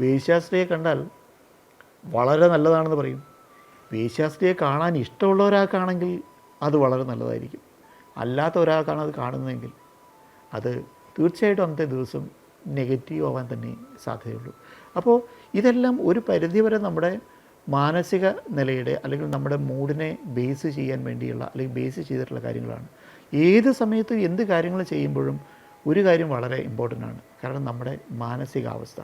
വേശ്യാസ്ത്രീയെ കണ്ടാൽ വളരെ നല്ലതാണെന്ന് പറയും. വേശ്യാസ്ത്രീയെ കാണാൻ ഇഷ്ടമുള്ള ഒരാൾക്കാണെങ്കിൽ അത് വളരെ നല്ലതായിരിക്കും. അല്ലാത്ത ഒരാൾക്കാണ് അത് കാണുന്നതെങ്കിൽ അത് തീർച്ചയായിട്ടും അന്നത്തെ ദിവസം നെഗറ്റീവ് ആവാൻ തന്നെ സാധ്യതയുള്ളൂ. അപ്പോൾ ഇതെല്ലാം ഒരു പരിധിവരെ നമ്മുടെ മാനസിക നിലയുടെ അല്ലെങ്കിൽ നമ്മുടെ മൂഡിനെ ബേസ് ചെയ്യാൻ വേണ്ടിയുള്ള അല്ലെങ്കിൽ ബേസ് ചെയ്തിട്ടുള്ള കാര്യങ്ങളാണ്. ഏത് സമയത്തും എന്ത് കാര്യങ്ങൾ ചെയ്യുമ്പോഴും ഒരു കാര്യം വളരെ ഇമ്പോർട്ടന്റ് ആണ്. കാരണം നമ്മുടെ മാനസികാവസ്ഥ.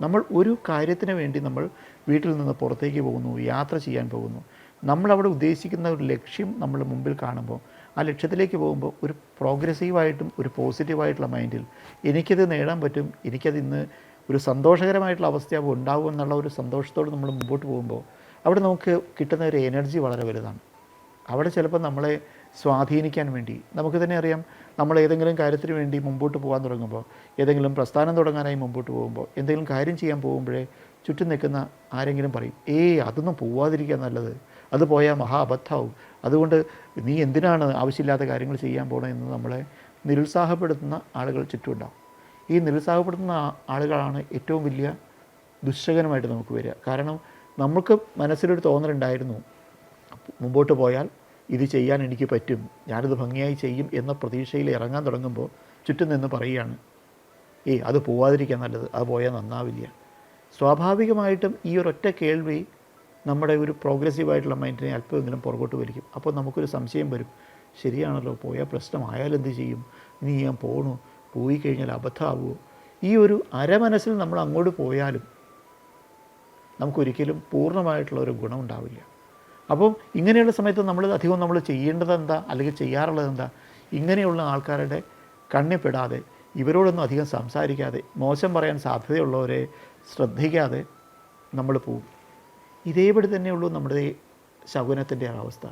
നമ്മൾ ഒരു കാര്യത്തിന് വേണ്ടി നമ്മൾ വീട്ടിൽ നിന്ന് പുറത്തേക്ക് പോകുന്നു യാത്ര ചെയ്യാൻ പോകുന്നു. നമ്മളവിടെ ഉദ്ദേശിക്കുന്ന ഒരു ലക്ഷ്യം നമ്മൾ മുമ്പിൽ കാണുമ്പോൾ ആ ലക്ഷ്യത്തിലേക്ക് പോകുമ്പോൾ ഒരു പ്രോഗ്രസീവായിട്ടും ഒരു പോസിറ്റീവായിട്ടുള്ള മൈൻഡിൽ എനിക്കത് നേടാൻ പറ്റും എനിക്കത് ഇന്ന് ഒരു സന്തോഷകരമായിട്ടുള്ള അവസ്ഥ ഉണ്ടാവും എന്നുള്ള ഒരു സന്തോഷത്തോട് നമ്മൾ മുമ്പോട്ട് പോകുമ്പോൾ അവിടെ നമുക്ക് കിട്ടുന്ന ഒരു എനർജി വളരെ വലുതാണ്. അവിടെ ചിലപ്പോൾ നമ്മളെ സ്വാധീനിക്കാൻ വേണ്ടി. നമുക്ക് തന്നെ അറിയാം നമ്മൾ ഏതെങ്കിലും കാര്യത്തിന് വേണ്ടി മുമ്പോട്ട് പോകാൻ തുടങ്ങുമ്പോൾ ഏതെങ്കിലും പ്രസ്ഥാനം തുടങ്ങാനായി മുമ്പോട്ട് പോകുമ്പോൾ എന്തെങ്കിലും കാര്യം ചെയ്യാൻ പോകുമ്പോഴേ ചുറ്റും നിൽക്കുന്ന ആരെങ്കിലും പറയും ഏയ് അതൊന്നും പോവാതിരിക്കുക നല്ലത്. അത് പോയാൽ മഹാ അബദ്ധമാവും അതുകൊണ്ട് നീ എന്തിനാണ് ആവശ്യമില്ലാത്ത കാര്യങ്ങൾ ചെയ്യാൻ പോകണമെന്ന് നമ്മളെ നിരുത്സാഹപ്പെടുത്തുന്ന ആളുകൾ ചുറ്റുമുണ്ടാവും. ഈ നിരുത്സാഹപ്പെടുത്തുന്ന ആളുകളാണ് ഏറ്റവും വലിയ ദുശ്ശകനമായിട്ട് നമുക്ക് വരിക. കാരണം നമുക്ക് മനസ്സിലൊരു തോന്നലുണ്ടായിരുന്നു മുമ്പോട്ട് പോയാൽ ഇത് ചെയ്യാൻ എനിക്ക് പറ്റും ഞാനിത് ഭംഗിയായി ചെയ്യും എന്ന പ്രതീക്ഷയിൽ ഇറങ്ങാൻ തുടങ്ങുമ്പോൾ ചുറ്റും നിന്ന് പറയുകയാണ് ഏയ് അത് പോവാതിരിക്കാൻ നല്ലത് അത് പോയാൽ നന്നാവില്ല. സ്വാഭാവികമായിട്ടും ഈ ഒരൊറ്റ കേൾവി നമ്മുടെ ഒരു പ്രോഗ്രസീവായിട്ടുള്ള മൈൻഡിനെ അല്പമെങ്കിലും പുറകോട്ട് വലിക്കും. അപ്പോൾ നമുക്കൊരു സംശയം വരും ശരിയാണല്ലോ പോയാൽ പ്രശ്നമായാൽ എന്ത് ചെയ്യും? ഇനി ഞാൻ പോണു പോയി കഴിഞ്ഞാൽ അബദ്ധമാവുമോ ഈ ഒരു അരമനസ്സിൽ നമ്മൾ അങ്ങോട്ട് പോയാലും നമുക്കൊരിക്കലും പൂർണമായിട്ടുള്ള ഒരു ഗുണം ഉണ്ടാവില്ല. അപ്പം ഇങ്ങനെയുള്ള സമയത്ത് നമ്മൾ അധികം നമ്മൾ ചെയ്യേണ്ടത് എന്താ? അല്ലെങ്കിൽ ചെയ്യാറുള്ളത് എന്താ? ഇങ്ങനെയുള്ള ആൾക്കാരുടെ കണ്ണിപ്പെടാതെ ഇവരോടൊന്നും അധികം സംസാരിക്കാതെ മോശം പറയാൻ സാധ്യതയുള്ളവരെ ശ്രദ്ധിക്കാതെ നമ്മൾ പോവും. ഇതേപടി തന്നെയുള്ളൂ നമ്മുടെ ശകുനത്തിന്റെ അവസ്ഥ